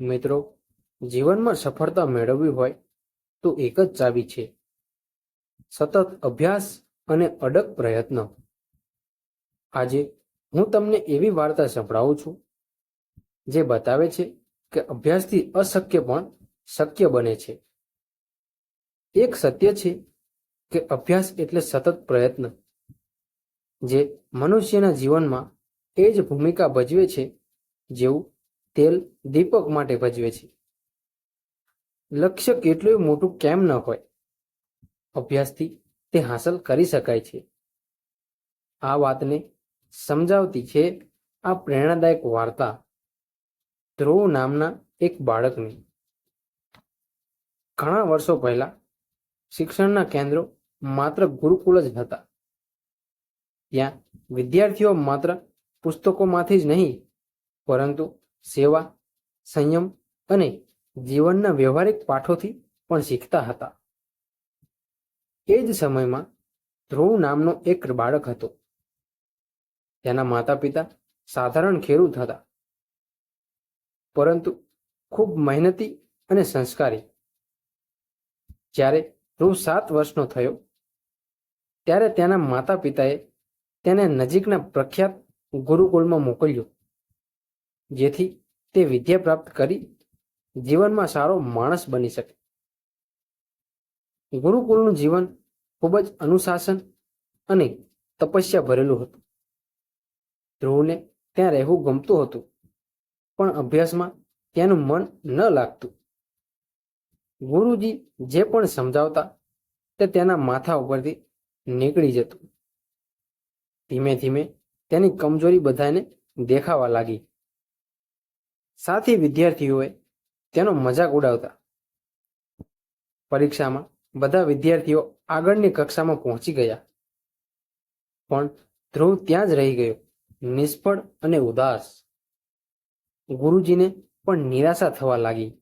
મિત્રો, જીવનમાં સફળતા મેળવવી હોય તો એક જ ચાવી છે. સતત અભ્યાસ અને અડગ પ્રયત્ન. આજે હું તમને એવી વાર્તા સંભળાવું છું, જે બતાવે છે કે અભ્યાસથી અશક્ય પણ શક્ય બને છે. એક સત્ય છે કે અભ્યાસ એટલે સતત પ્રયત્ન, જે મનુષ્યના જીવનમાં એ જ ભૂમિકા ભજવે છે જેવું તેલ દીપક માટે ભજવે છે. લક્ષ્ય કેટલું મોટું કેમ ન હોય? અભ્યાસથી તે હાંસલ કરી શકાય છે. આ વાતને સમજાવતી છે આ પ્રેરણાદાયક વાર્તા ધ્રુવ નામના એક બાળકની. ઘણા વર્ષો પહેલા શિક્ષણના કેન્દ્રો માત્ર ગુરુકુલ જ હતા. ત્યાં વિદ્યાર્થીઓ માત્ર પુસ્તકોમાંથી જ નહીં, પરંતુ સેવા, સંયમ અને જીવનના વ્યવહારિક પાઠોથી પણ શીખતા હતા. એ જ સમયમાં ધ્રુવ નામનો એક બાળક હતો. તેના માતા પિતા સાધારણ ખેડૂત હતા. પરંતુ ખૂબ મહેનતી અને સંસ્કારી. જ્યારે ધ્રુવ સાત વર્ષનો થયો, ત્યારે તેના માતા પિતાએ તેને નજીકના પ્રખ્યાત ગુરુકુળમાં મોકલ્યો. જેથી તે વિદ્યા પ્રાપ્ત કરી જીવનમાં સારો માણસ બની શકે. ગુરુકુળનું જીવન ખૂબ જ અનુશાસન અને તપસ્યા ભરેલું હતું. ધ્રુવને ત્યાં રહેવું ગમતું હતું, પણ અભ્યાસમાં તેનું મન ન લાગતું. ગુરુજી જે પણ સમજાવતા તે તેના માથા ઉપરથી નીકળી જતું. ધીમે ધીમે તેની કમજોરી બધાને દેખાવા લાગી. સાથી વિદ્યાર્થીઓએ તેનો મજાક ઉડાવતા. પરીક્ષામાં બધા વિદ્યાર્થીઓ આગળની કક્ષામાં પહોંચી ગયા. પણ ધ્રુવ ત્યાં જ રહી ગયો, નિષ્ફળ અને ઉદાસ. ગુરુજીને પણ નિરાશા થવા લાગી.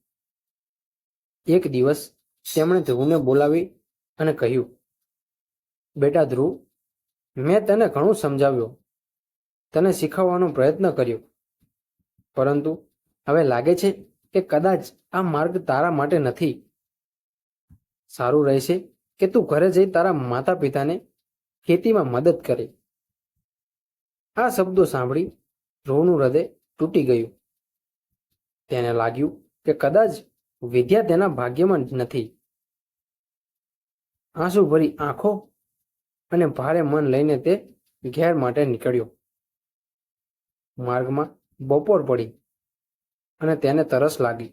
એક દિવસ તેમણે ધ્રુવને બોલાવી અને કહ્યું, બેટા ધ્રુવ, મેં તને ઘણું સમજાવ્યો. તને શીખવવાનો પ્રયત્ન કર્યો. પરંતુ હવે લાગે છે કે કદાચ આ માર્ગ તારા માટે નથી. સારું રહેશે કે તું ઘરે જઈ તારા માતા પિતાને ખેતીમાં મદદ કરે. આ શબ્દો સાંભળી ધ્રુવનું હૃદય તૂટી ગયું. તેને લાગ્યું કે કદાચ વિદ્યા તેના ભાગ્યમાં નથી. આંસુ ભરી આંખો અને ભારે મન લઈને તે ઘેર માટે નીકળ્યો. માર્ગમાં બપોર પડી. અને તેને તરસ લાગી.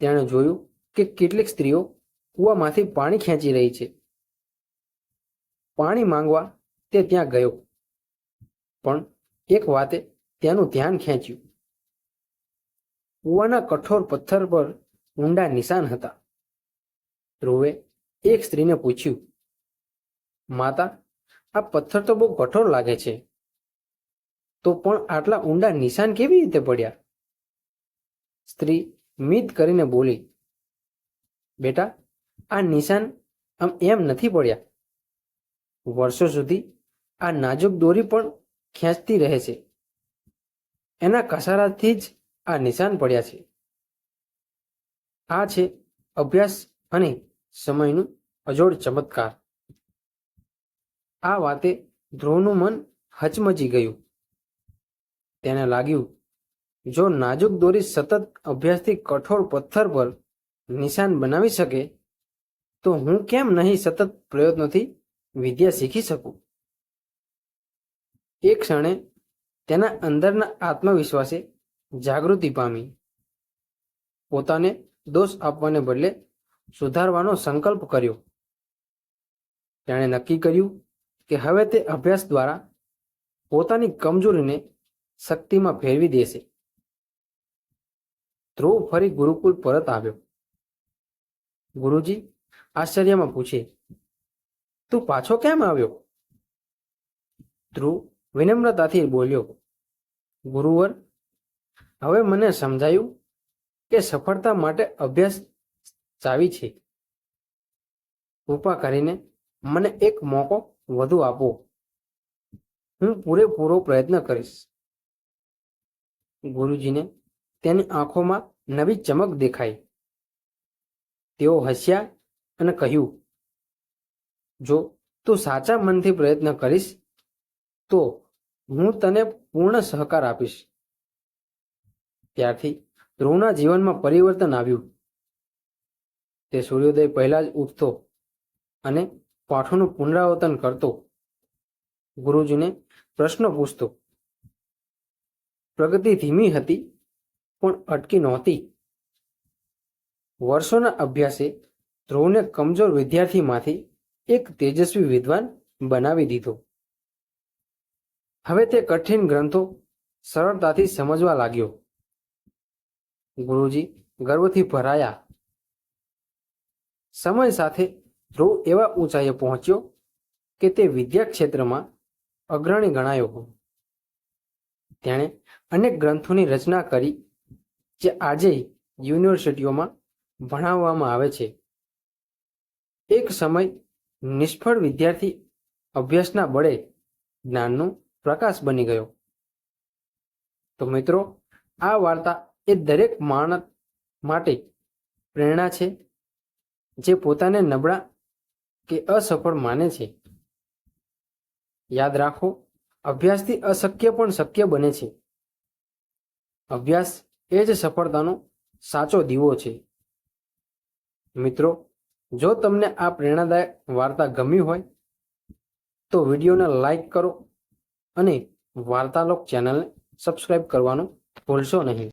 તેણે જોયું કે કેટલીક સ્ત્રીઓ કૂવામાંથી પાણી ખેંચી રહી છે. પાણી માંગવા તે ત્યાં ગયો, પણ એક વાતે તેનું ધ્યાન ખેંચ્યું. કૂવાના કઠોર પથ્થર પર ઊંડા નિશાન હતા. ધ્રુવે એક સ્ત્રીને પૂછ્યું, માતા, આ પથ્થર તો બહુ કઠોર લાગે છે. તો પણ આટલા ઊંડા નિશાન કેવી રીતે પડ્યા? સ્ત્રી મિત કરીને બોલી, બેટા, આ નિશાન આમ એમ નથી પડ્યા. વર્ષો સુધી આ નાજુક દોરી પણ ખેંચતી રહે છે. એના કસારાથી જ આ નિશાન પડ્યા છે. આ છે અભ્યાસ અને સમયનું અજોડ ચમત્કાર. આ વાતે ધ્રુવનું મન હચમચી ગયું. તેને લાગ્યું જો નાજુક દોરી સતત અભ્યાસથી કઠોર પથ્થર પર નિશાન બનાવી શકે, તો હું કેમ નહીં સતત પ્રયત્નોથી વિદ્યા શીખી શકું? એ ક્ષણે તેના અંદરના આત્મવિશ્વાસે જાગૃતિ પામી. પોતાને દોષ આપવાને બદલે સુધારવાનો સંકલ્પ કર્યો. તેણે નક્કી કર્યું કે હવે તે અભ્યાસ દ્વારા પોતાની કમજોરીને શક્તિમાં ફેરવી દેશે. ધ્રુવ ફરી ગુરુકુળ પરત આવ્યો. ગુરુજી, આશ્ચર્યમાં પૂછે, તું પાછો કેમ આવ્યો? ધ્રુવ વિનમ્રતાથી બોલ્યો, ગુરુવર, હવે મને સમજાયું કે સફળતા માટે અભ્યાસ ચાવી છે. કૃપા કરીને મને એક મોકો વધુ આપો. હું પૂરેપૂરો પ્રયત્ન કરીશ. ગુરુજીને તેની આંખોમાં નવી ચમક દેખાઈ. તેઓ હસ્યા અને કહ્યું, જો તું સાચા મનથી પ્રયત્ન કરીશ, તો હું તને પૂર્ણ સહકાર આપીશ. ત્યારથી ધ્રુવના જીવનમાં પરિવર્તન આવ્યું. તે સૂર્યોદય પહેલા જ ઉઠતો અને પાઠોનું પુનરાવર્તન કરતો. ગુરુજીને પ્રશ્ન પૂછતો, પ્રગતિ ધીમી હતી પણ અટકી નહોતી. વર્ષોના અભ્યાસે ધ્રુવને કમજોર વિદ્યાર્થીમાંથી એક તેજસ્વી વિદ્વાન બનાવી દીધો. હવે તે કઠિન ગ્રંથો સરળતાથી સમજવા લાગ્યો. ગુરુજી ગર્વથી ભરાયા. સમય સાથે ધ્રુવ એવા ઊંચાઈએ પહોંચ્યો કે તે વિદ્યા ક્ષેત્રમાં અગ્રણી ગણાયો. તેણે અનેક ગ્રંથોની રચના કરી જે આજે યુનિવર્સિટીઓમાં ભણાવવામાં આવે છે. એક સમય નિષ્ફળ વિદ્યાર્થી અભ્યાસના બળે જ્ઞાનનો પ્રકાશ બની ગયો. તો મિત્રો, આ વાર્તા એ દરેક માણસ માટે પ્રેરણા છે, જે પોતાને નબળા કે અસફળ માને છે. યાદ રાખો, અભ્યાસથી અશક્ય પણ શક્ય બને છે. અભ્યાસ એ જ સફળતાનો સાચો દીવો છે. મિત્રો, જો તમને આ પ્રેરણાદાયક વાર્તા ગમી હોય, તો વિડીયોને લાઈક કરો અને વાર્તાલોક ચેનલને સબસ્ક્રાઈબ કરવાનું ભૂલશો નહીં.